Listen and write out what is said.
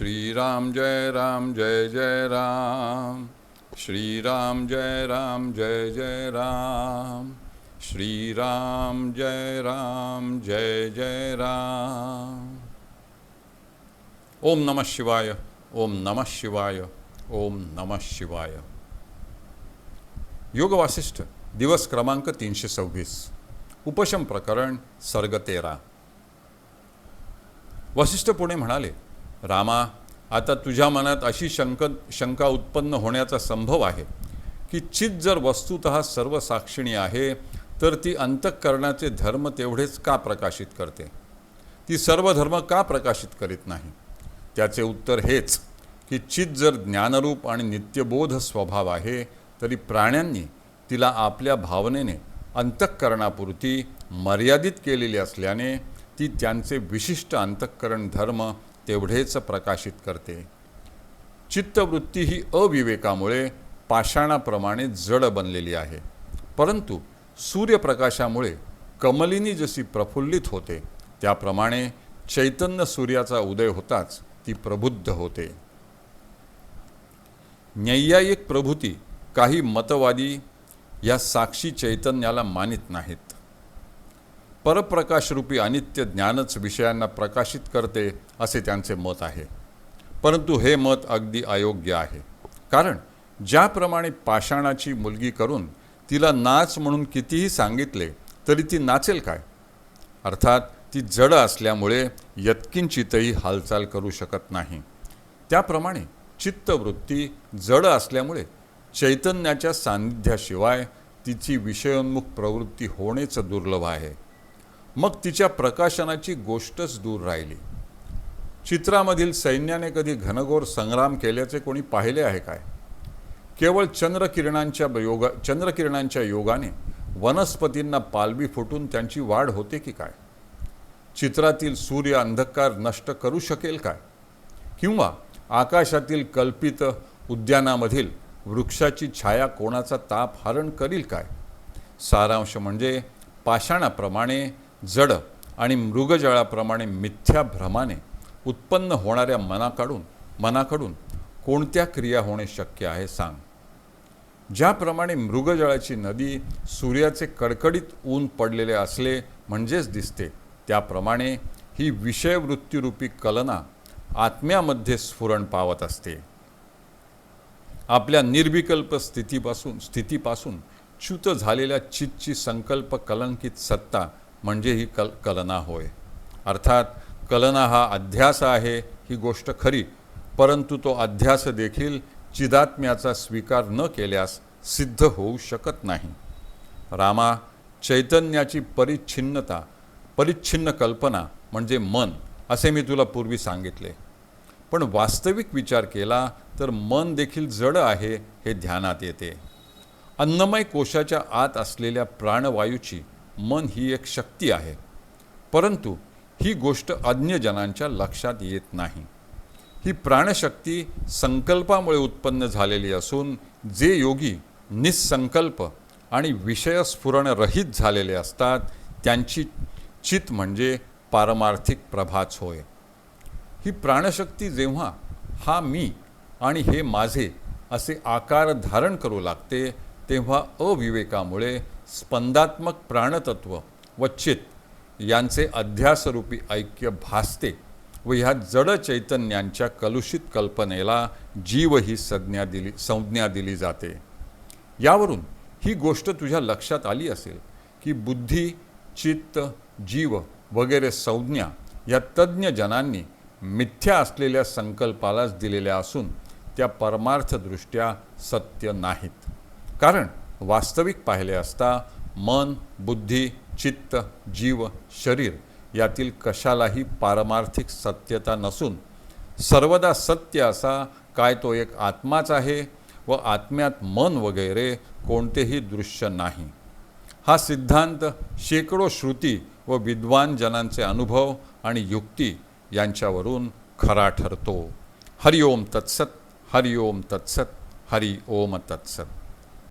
श्रीराम जय राम जय जय राम श्रीराम जय राम जय जय राम श्रीराम जय राम जय जय राम ओम नमः शिवाय ओम नमः शिवाय ओम नमः शिवाय योग वासिष्ठ दिवस क्रमांक तीनशे सव्वीस उपशम प्रकरण सर्ग तेरा वसिष्ठ पुणे म्हणाले रामा आता तुझ्या मनात अशी शंक शंका उत्पन्न होण्याचा संभव आहे की चित जर वस्तुत सर्व साक्षिणी आहे तर ती अंतःकरणाचे धर्म तेवढेच का प्रकाशित करते? ती सर्व धर्म का प्रकाशित करीत नाही? त्याचे उत्तर हेच की चित जर ज्ञानरूप आणि नित्यबोध स्वभाव आहे तरी प्राण्यांनी तिला आपल्या भावनेने अंतःकरणापुरती मर्यादित केलेली असल्याने ती त्यांचे विशिष्ट अंतःकरण धर्म तेवढेच प्रकाशित करते. चित्तवृत्ती ही अविवेकामुळे पाषाणाप्रमाणे जड बनलेली आहे. परंतु सूर्यप्रकाशामुळे कमलिनी जशी प्रफुल्लित होते त्याप्रमाणे चैतन्य सूर्याचा उदय होताच ती प्रबुद्ध होते. नैयायिक प्रभूती काही मतवादी या साक्षी चैतन्याला मानित नाहीत. परप्रकाशरूपी अनित्य ज्ञानच विषयांना प्रकाशित करते असे त्यांचे मत आहे. परंतु हे मत अगदी अयोग्य आहे. कारण ज्याप्रमाणे पाषाणाची मुलगी करून तिला नाच म्हणून कितीही सांगितले तरी ती नाचेल काय? अर्थात ती जड असल्यामुळे यत्किंचितही हालचाल करू शकत नाही. त्याप्रमाणे चित्तवृत्ती जड असल्यामुळे चैतन्याच्या सान्निध्याशिवाय तिची विषयोन्मुख प्रवृत्ती होणेच दुर्लभ आहे. मग तिच्या प्रकाशनाची गोष्टच दूर राहिली. चित्रामधील सैन्याने कधी घनघोर संग्राम केल्याचे कोणी पाहिले आहे काय? केवळ चंद्रकिरणांच्या योगा चंद्रकिरणांच्या योगाने वनस्पतींना पालवी फुटून त्यांची वाढ होते की काय? चित्रातील सूर्य अंधकार नष्ट करू शकेल काय? किंवा आकाशातील कल्पित उद्यानामधील वृक्षाची छाया कोणाचा ताप हरण करील काय? सारांश म्हणजे पाषाणाप्रमाणे जड आणि मृगजळाप्रमाणे मिथ्या भ्रमाने उत्पन्न होणाऱ्या मनाकडून मनाकडून कोणत्या क्रिया होणे शक्य आहे सांग. ज्याप्रमाणे मृगजळाची नदी सूर्याचे कडकडीत ऊन पडलेले असले म्हणजेच दिसते त्याप्रमाणे ही विषयवृत्तीरूपी कलना आत्म्यामध्ये स्फुरण पावत असते. आपल्या निर्विकल्प स्थितीपासून स्थितीपासून च्युत झालेल्या चितची संकल्प कलंकित सत्ता म्हणजे ही कल कलना होय. अर्थात कलना हा अध्यास आहे ही गोष्ट खरी. परंतु तो अध्यास देखील चिदात्म्याचा स्वीकार न केल्यास सिद्ध होऊ शकत नाही. रामा चैतन्याची परिच्छिन्नता परिच्छिन्न कल्पना म्हणजे मन असे मी तुला पूर्वी सांगितले. पण वास्तविक विचार केला तर मन देखील जड आहे हे ध्यानात येते. अन्नमय कोशाच्या आत असलेल्या प्राणवायूची मन ही एक शक्ती आहे. परंतु ही गोष्ट अज्ञजनांच्या लक्षात येत नाही. ही प्राणशक्ती संकल्पामुळे उत्पन्न झालेली असून जे योगी निसंकल्प आणि विषयस्फुरणरहित झालेले असतात त्यांची चित म्हणजे पारमार्थिक प्रभाच होय. ही प्राणशक्ती जेव्हा हा मी आणि हे माझे असे आकार धारण करू लागते तेव्हा अविवेकामुळे स्पंदात्मक प्राणतत्व व चित यांचे अध्यासरूपी ऐक्य भासते व ह्या जड चैतन्यांच्या कलुषित कल्पनेला जीव ही संज्ञा दिली संज्ञा दिली जाते. यावरून ही गोष्ट तुझ्या लक्षात आली असेल की बुद्धी चित्त जीव वगैरे संज्ञा या तज्ज्ञ जनांनी मिथ्या असलेल्या संकल्पालाच दिलेल्या असून त्या परमार्थदृष्ट्या सत्य नाहीत. कारण वास्तविक पाहिले असता मन बुद्धी चित्त जीव शरीर यातील कशालाही पारमार्थिक सत्यता नसून सर्वदा सत्य असा काय तो एक आत्माच आहे व आत्म्यात मन वगैरे कोणतेही दृश्य नाही. हा सिद्धांत शेकडो श्रुती व विद्वान जनांचे अनुभव आणि युक्ती यांच्यावरून खरा ठरतो. हरिओम तत्सत हरिओम तत्सत हरि ओम तत्सत.